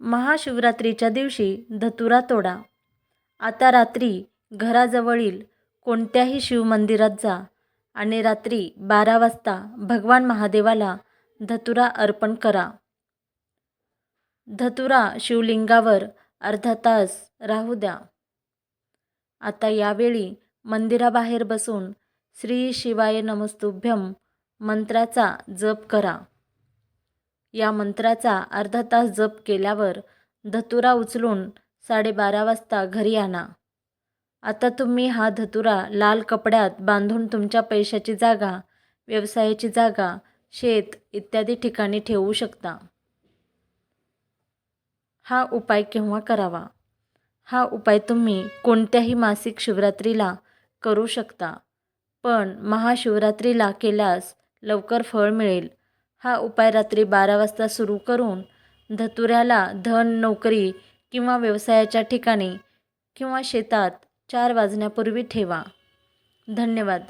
महाशिवरात्रीच्या दिवशी धतुरा तोडा. आता रात्री घराजवळील कोणत्याही शिवमंदिरात जा आणि रात्री बारा वाजता भगवान महादेवाला धतुरा अर्पण करा. धतुरा शिवलिंगावर अर्धा तास राहू द्या. आता यावेळी मंदिराबाहेर बसून श्री शिवाय नमस्तुभ्यम मंत्राचा जप करा. या मंत्राचा अर्धा तास जप केल्यावर धतुरा उचलून साडेबारा वाजता घरी आणा. आता तुम्ही हा धतुरा लाल कपड्यात बांधून तुमच्या पैशाची जागा व्यवसायाची जागा शेत इत्यादी ठिकाणी ठेवू शकता. हा उपाय केव्हा करावा? हा उपाय तुम्ही कोणत्याही मासिक शिवरात्रीला करू शकता पण महाशिवरात्रीला केल्यास लवकर फळ मिळेल. हा उपाय रात्री बारा वाजता सुरू करून धतुऱ्याला धन नोकरी किंवा व्यवसायाच्या ठिकाणी किंवा शेतात चार वाजण्यापूर्वी ठेवा. धन्यवाद.